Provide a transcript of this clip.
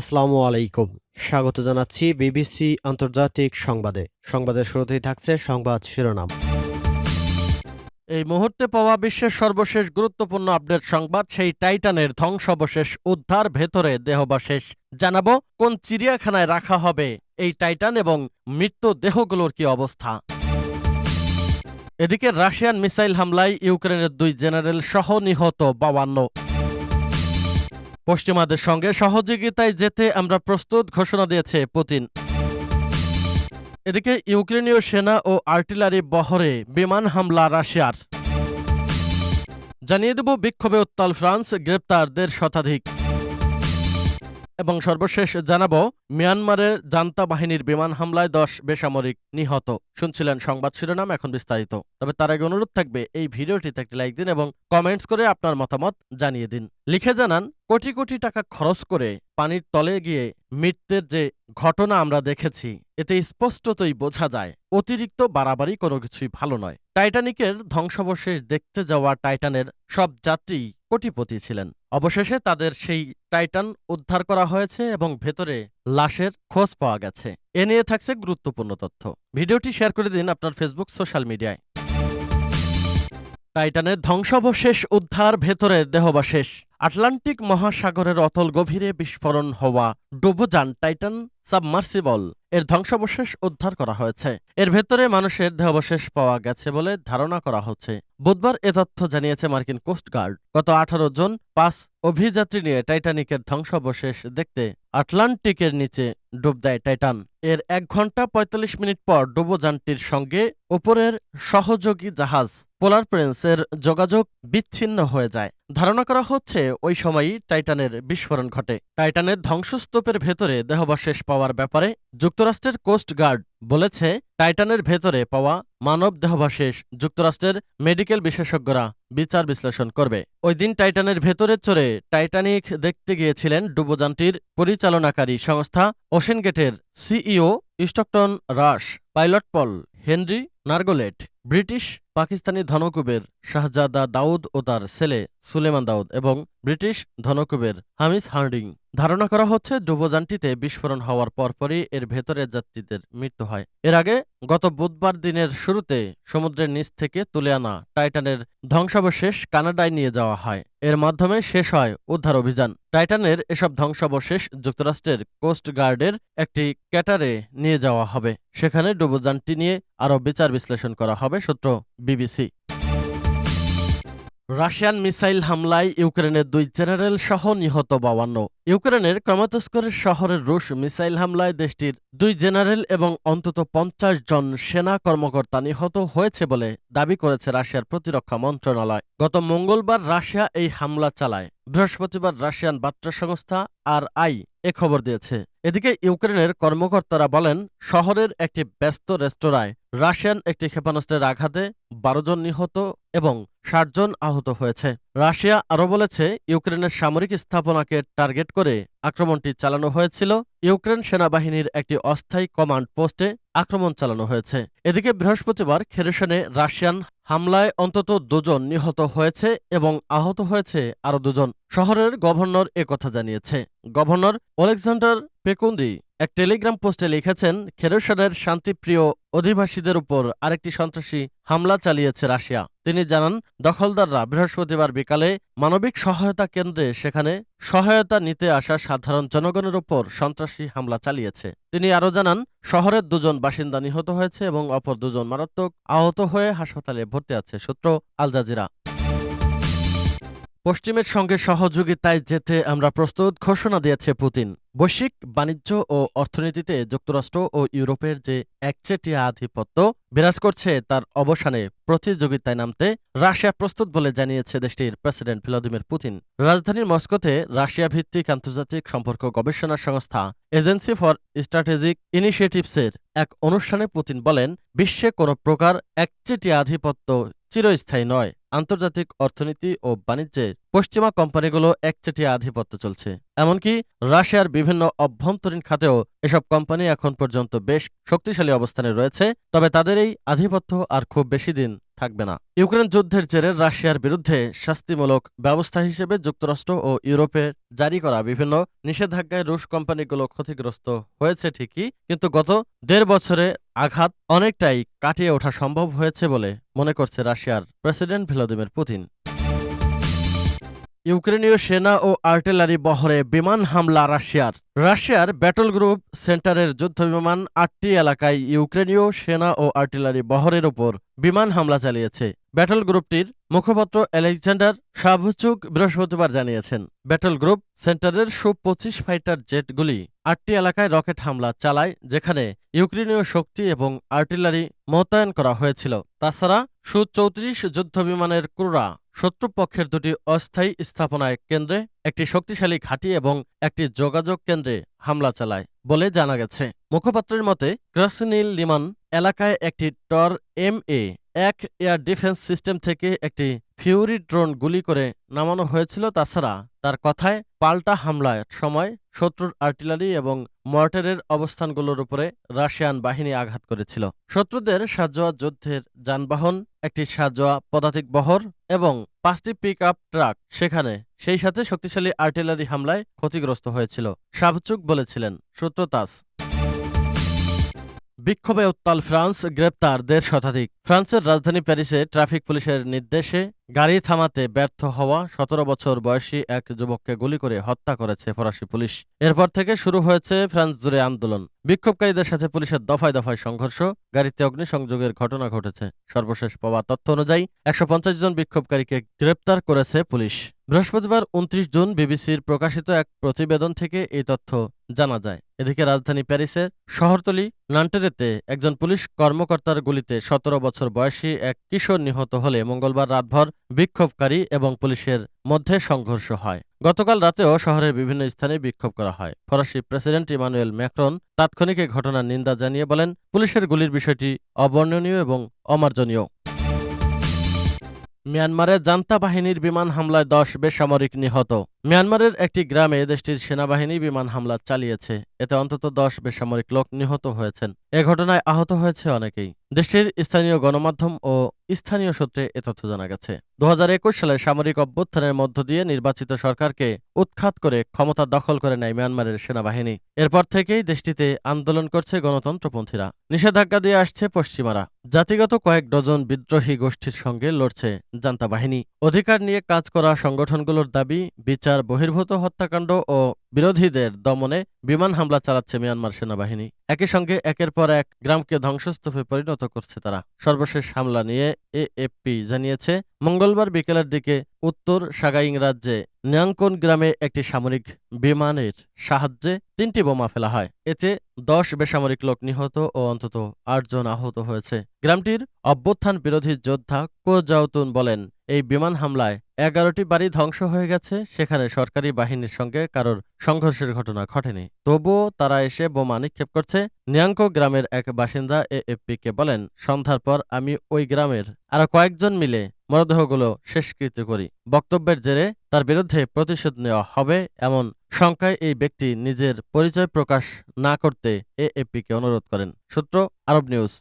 আসসালামু আলাইকুম। স্বাগত জানাচ্ছি বিবিসি আন্তর্জাতিক সংবাদে। সংবাদের শুরুতেই থাকছে সংবাদ শিরোনাম। এই মুহূর্তে পাওয়া বিশ্বের সর্বশেষ গুরুত্বপূর্ণ আপডেট সংবাদ, সেই টাইটানের ধ্বংসাবশেষ উদ্ধার, ভেতরে দেহবাশেষ জানাব, কোন চিড়িয়াখানায় রাখা হবে এই টাইটান এবং মৃত্যু দেহগুলোর কি অবস্থা? এদিকে রাশিয়ান মিসাইল হামলায় ইউক্রেনের দুই জেনারেল সহ নিহত বাবান্ন পশ্চিমাদের সঙ্গে সহযোগিতায় যেতে আমরা প্রস্তুত, ঘোষণা দিয়েছে পুতিন। এদিকে ইউক্রেনীয় সেনা ও আর্টিলারি বহরে বিমান হামলা রাশিয়ার। জানিয়ে দেব বিক্ষোভে উত্তাল ফ্রান্স, গ্রেপ্তারদের শতাধিক। এবং সর্বশেষ জানাব মিয়ানমারের জান্তা বাহিনীর বিমান হামলায় দশ বেসামরিক নিহত। শুনছিলেন সংবাদ শিরোনাম, এখন বিস্তারিত। তবে তার আগে অনুরোধ থাকবে, এই ভিডিওটিতে একটি লাইক দিন এবং কমেন্টস করে আপনার মতামত জানিয়ে দিন। লিখে জানান, কোটি কোটি টাকা খরচ করে পানির তলে গিয়ে মৃত্যুর যে ঘটনা আমরা দেখেছি, এতে স্পষ্টতই বোঝা যায়, অতিরিক্ত বাড়াবাড়ি কোনো কিছুই ভালো নয়। টাইটানিকের ধ্বংসাবশেষ দেখতে যাওয়া টাইটানের সব যাত্রী কোটিপতি ছিলেন। অবশেষে তাদের সেই টাইটান উদ্ধার করা হয়েছে এবং ভেতরে লাশের খোঁজ পাওয়া গেছে। এ নিয়ে থাকছে গুরুত্বপূর্ণ তথ্য। ভিডিওটি শেয়ার করে দিন আপনার ফেসবুক, সোশ্যাল মিডিয়ায়। টাইটানের ধ্বংসাবশেষ উদ্ধার, ভেতরে দেহবাশেষ আটলান্টিক মহাসাগরের অতল গভীরে বিস্ফোরণ হওয়া ডুবোযান টাইটান সাবমার্সিবল এর ধ্বংসাবশেষ উদ্ধার করা হয়েছে। এর ভেতরে মানুষের দেহাবশেষ পাওয়া গেছে বলে ধারণা করা হচ্ছে। বুধবার এ তথ্য জানিয়েছে মার্কিন কোস্টগার্ড গত আঠারো জন পাঁচ অভিযাত্রী নিয়ে টাইটানিকের ধ্বংসাবশেষ দেখতে আটলান্টিকের নিচে ডুব দেয় টাইটান। এর এক ঘণ্টা ৪৫ মিনিট পর ডুবোযানটির সঙ্গে উপরের সহযোগী জাহাজ পোলার প্রিন্সের যোগাযোগ বিচ্ছিন্ন হয়ে যায়। ধারণা করা হচ্ছে ওই সময়ই টাইটানের বিস্ফোরণ ঘটে। টাইটানের ধ্বংসস্তূপের ভেতরে দেহবশেষ পাওয়ার ব্যাপারে যুক্তরাষ্ট্রের কোস্ট গার্ড বলেছে, টাইটানের ভেতরে পাওয়া মানব দেহবাশেষ যুক্তরাষ্ট্রের মেডিকেল বিশেষজ্ঞরা বিচার বিশ্লেষণ করবে। ওই দিন টাইটানের ভেতরে চড়ে টাইটানিক দেখতে গিয়েছিলেন ডুবোযানটির পরিচালনাকারী সংস্থা ওশেনগেটের CEO Stockton Rush, pilot Paul Henri Nargeolet, British Pakistani ধনকুবের শাহজাদা দাউদ ও তার ছেলে সুলেমান দাউদ এবং ব্রিটিশ ধনকুবের হামিস হার্ডিং। ধারণা করা হচ্ছে ডুবোযানটিতে বিস্ফোরণ হওয়ার পরপরই এর ভেতরের যাত্রীদের মৃত্যু হয়। এর আগে গত বুধবার দিনের শুরুতে সমুদ্রের নিচ থেকে তুলে আনা টাইটানের ধ্বংসাবশেষ কানাডায় নিয়ে যাওয়া হয়। এর মাধ্যমে শেষ হয় উদ্ধার অভিযান। টাইটানের এসব ধ্বংসাবশেষ যুক্তরাষ্ট্রের কোস্ট গার্ডের একটি ক্যাটারে নিয়ে যাওয়া হবে। সেখানে ডুবোযানটি নিয়ে আরও বিচার বিশ্লেষণ করা হবে সূত্র বিবিসি। রাশিয়ান মিসাইল হামলায় ইউক্রেনের দুই জেনারেল সহ নিহত বাওয়ান্ন ইউক্রেনের ক্রমাতস্করের শহরের রুশ মিসাইল হামলায় দেশটির দুই জেনারেল এবং অন্তত পঞ্চাশ জন সেনা কর্মকর্তা নিহত হয়েছে বলে দাবি করেছে রাশিয়ার প্রতিরক্ষা মন্ত্রণালয়। গত মঙ্গলবার রাশিয়া এই হামলা চালায়। বৃহস্পতিবার রাশিয়ান বার্তা সংস্থা আর আই এ খবর দিয়েছে। এদিকে ইউক্রেনের কর্মকর্তারা বলেন, শহরের একটি ব্যস্ত রেস্তোরাঁয় রাশিয়ান একটি ক্ষেপণাস্ত্রের আঘাতে বারো জন নিহত এবং ষাট জন আহত হয়েছে। রাশিয়া আরও বলেছে, ইউক্রেনের সামরিক স্থাপনাকে টার্গেট করে আক্রমণটি চালানো হয়েছিল। ইউক্রেন সেনাবাহিনীর একটি অস্থায়ী কমান্ড পোস্টে আক্রমণ চালানো হয়েছে। এদিকে বৃহস্পতিবার খেরেশনে রাশিয়ান হামলায় অন্তত দুজন নিহত হয়েছে এবং আহত হয়েছে আরও দুজন। শহরের গভর্নর একথা জানিয়েছে। গভর্নর ওলেকজান্ডার পেকুন্দি এক টেলিগ্রাম পোস্টে লিখেছেন খেরোসানের শান্তিপ্রিয় অধিবাসীদের উপর আরেকটি সন্ত্রাসী হামলা চালিয়েছে রাশিয়া। তিনি জানান, দখলদাররা বৃহস্পতিবার বিকালে মানবিক সহায়তা কেন্দ্রে সেখানে সহায়তা নিতে আসা সাধারণ জনগণের ওপর সন্ত্রাসী হামলা চালিয়েছে। তিনি আরও জানান, শহরের দুজন বাসিন্দা নিহত হয়েছে এবং অপর দুজন মারাত্মক আহত হয়ে হাসপাতালে ভর্তি আছে, সূত্র আল জাজিরা। পশ্চিমের সঙ্গে সহযোগিতায় যেতে আমরা প্রস্তুত, ঘোষণা দিয়েছে পুতিন। বৈশ্বিক বাণিজ্য ও অর্থনীতিতে যুক্তরাষ্ট্র ও ইউরোপের যে একচেটিয়া আধিপত্য বিরাজ করছে তার অবসানে প্রতিযোগিতায় নামতে রাশিয়া প্রস্তুত বলে জানিয়েছে দেশটির প্রেসিডেন্ট ভ্লাদিমির পুতিন। রাজধানীর মস্কোতে রাশিয়া ভিত্তিক আন্তর্জাতিক সম্পর্ক গবেষণা সংস্থা এজেন্সি ফর স্ট্র্যাটেজিক ইনিশিয়েটিভসের এক অনুষ্ঠানে পুতিন বলেন, বিশ্বে কোনো প্রকার একচেটিয়া আধিপত্য চিরস্থায়ী নয়। আন্তর্জাতিক অর্থনীতি ও বাণিজ্যে পশ্চিমা কোম্পানিগুলো একচেটিয়া আধিপত্য চলছে। এমনকি রাশিয়ার বিভিন্ন অভ্যন্তরীণ খাতেও এসব কোম্পানি এখন পর্যন্ত বেশ শক্তিশালী অবস্থানে রয়েছে, তবে তাদের এই আধিপত্য আর খুব বেশি দিন থাকবে না। ইউক্রেন যুদ্ধের জেরে রাশিয়ার বিরুদ্ধে শাস্তিমূলক ব্যবস্থা হিসেবে যুক্তরাষ্ট্র ও ইউরোপে জারি করা বিভিন্ন নিষেধাজ্ঞায় রুশ কোম্পানিগুলো ক্ষতিগ্রস্ত হয়েছে ঠিকই, কিন্তু গত দেড় বছরে আঘাত অনেকটাই কাটিয়ে ওঠা সম্ভব হয়েছে বলে মনে করছে রাশিয়ার প্রেসিডেন্ট ভ্লাদিমির পুতিন। ইউক্রেনীয় সেনা ও আর্টিলারি বহরে বিমান হামলা রাশিয়ার। রাশিয়ার ব্যাটল গ্রুপ সেন্টারের যুদ্ধবিমান আটটি এলাকায় ইউক্রেনীয় সেনা ও আর্টিলারি বহরের উপর বিমান হামলা চালিয়েছে। ব্যাটল গ্রুপটির মুখপাত্র আলেকজান্ডার সাভচুক বৃহস্পতিবার জানিয়েছেন ব্যাটল গ্রুপ সেন্টারের সু পঁচিশ ফাইটার জেটগুলি আটটি এলাকায় রকেট হামলা চালায়, যেখানে ইউক্রেনীয় শক্তি এবং আর্টিলারি মোতায়েন করা হয়েছিল। তাছাড়া সু চৌত্রিশ যুদ্ধবিমানের ক্রুরা শত্রুপক্ষের দুটি অস্থায়ী স্থাপনায় কেন্দ্রে একটি শক্তিশালী ঘাঁটি এবং একটি যোগাযোগ কেন্দ্রে হামলা চালায় বলে জানা গেছে। মুখপাত্রের মতে ক্রাসনিল লিমান এলাকায় একটি টর এম এ, এক এয়ার ডিফেন্স সিস্টেম থেকে একটি ফিউরি ড্রোন গুলি করে নামানো হয়েছিল। তাছাড়া তার কথায় পাল্টা হামলার সময় শত্রুর আর্টিলারি এবং মর্টারের অবস্থানগুলোর উপরে রাশিয়ান বাহিনী আঘাত করেছিল। শত্রুদের সাজোয়া যুদ্ধের যানবাহন, একটি সাজোয়া পদাতিক বহর এবং পাঁচটি পিক আপ ট্রাক সেখানে সেই সাথে শক্তিশালী আর্টিলারি হামলায় ক্ষতিগ্রস্ত হয়েছিল শাহচুক বলেছিলেন, সূত্রতাস। বিক্ষোভে উত্তাল ফ্রান্স, গ্রেপ্তার দেড় শতাধিক। ফ্রান্সের রাজধানী প্যারিসে ট্রাফিক পুলিশের নির্দেশে গাড়ি থামাতে ব্যর্থ হওয়া সতেরো বছর বয়সী এক যুবককে গুলি করে হত্যা করেছে ফরাসি পুলিশ। এরপর থেকে শুরু হয়েছে ফ্রান্স জুড়ে আন্দোলন। বিক্ষোভকারীদের সাথে পুলিশের দফায় দফায় সংঘর্ষ, গাড়িতে অগ্নিসংযোগের ঘটনা ঘটেছে। সর্বশেষ পাওয়া তথ্য অনুযায়ী একশো পঞ্চাশ জন বিক্ষোভকারীকে গ্রেপ্তার করেছে পুলিশ। বৃহস্পতিবার উনত্রিশ জুন বিবিসির প্রকাশিত এক প্রতিবেদন থেকে এই তথ্য। জানা যায়। এদিকে রাজধানী প্যারিসের শহরতলি, নান্টেরেতে একজন পুলিশ কর্মকর্তার গুলিতে সতেরো বছর বয়সী এক কিশোর নিহত হলে মঙ্গলবার রাতভর বিক্ষোভকারী এবং পুলিশের মধ্যে সংঘর্ষ হয়। গতকাল রাতেও শহরের বিভিন্ন স্থানে বিক্ষোভ করা হয়। ফরাসি প্রেসিডেন্ট ইমানুয়েল ম্যাক্রন তাৎক্ষণিক এ ঘটনার নিন্দা জানিয়ে বলেন, পুলিশের গুলির বিষয়টি অবর্ণনীয় এবং অমার্জনীয়। মিয়ানমারে জান্তা বাহিনীর বিমান হামলায় দশ বেসামরিক নিহত। মিয়ানমারের একটি গ্রামে দেশটির সেনাবাহিনী বিমান হামলা চালিয়েছে। এতে অন্তত দশ বেসামরিক লোক নিহত হয়েছেন। এ ঘটনায় আহত হয়েছে অনেকেই। দেশটির স্থানীয় গণমাধ্যম ও স্থানীয় সূত্রে এ তথ্য জানা গেছে। দু সালে সামরিক অভ্যুত্থানের মধ্য দিয়ে নির্বাচিত সরকারকে উৎখাত করে ক্ষমতা দখল করে নেয় মিয়ানমারের সেনাবাহিনী। এরপর থেকেই দেশটিতে আন্দোলন করছে গণতন্ত্রপন্থীরা। নিষেধাজ্ঞা দিয়ে আসছে পশ্চিমারা। জাতিগত কয়েক ডজন বিদ্রোহী গোষ্ঠীর সঙ্গে লড়ছে জান্তা বাহিনী। অধিকার নিয়ে কাজ করা সংগঠনগুলোর দাবি বিচার বহির্ভূত হত্যাকাণ্ড ও বিরোধীদের দমনে বিমান হামলা চালাচ্ছে মিয়ানমার সেনাবাহিনী। একই সঙ্গে একের পর এক গ্রামকে ধ্বংসস্তূপে পরিণত করছে তারা। সর্বশেষ হামলা নিয়ে এএফপি জানিয়েছে, মঙ্গলবার বিকেলের দিকে উত্তর সাগাইং রাজ্যে ন্যাংকন গ্রামে একটি সামরিক বিমানের সাহায্যে তিনটি বোমা ফেলা হয়। এতে দশ বেসামরিক লোক নিহত ও অন্তত আটজন আহত হয়েছে। গ্রামটির অভ্যুত্থান বিরোধী যোদ্ধা কোজাউতুন বলেন, এই বিমান হামলায় এগারোটি বাড়ি ধ্বংস হয়ে গেছে, সেখানে সরকারি বাহিনীর সঙ্গে কারোর সংঘর্ষের ঘটনা ঘটেনি। তবুও তারা এসে বোমা নিক্ষেপ করছে। নিয়াঙ্কো গ্রামের এক বাসিন্দা এএফপিকে বলেন, সন্ধ্যার পর আমি ওই গ্রামের আরও কয়েকজন মিলে মরদেহগুলো শেষকৃত করি। বক্তব্যের জেরে তার বিরুদ্ধে প্রতিশোধ নেওয়া হবে এমন শঙ্কায় এই ব্যক্তি নিজের পরিচয় প্রকাশ না করতে এএফপিকে অনুরোধ করেন। সূত্র আরব নিউজ।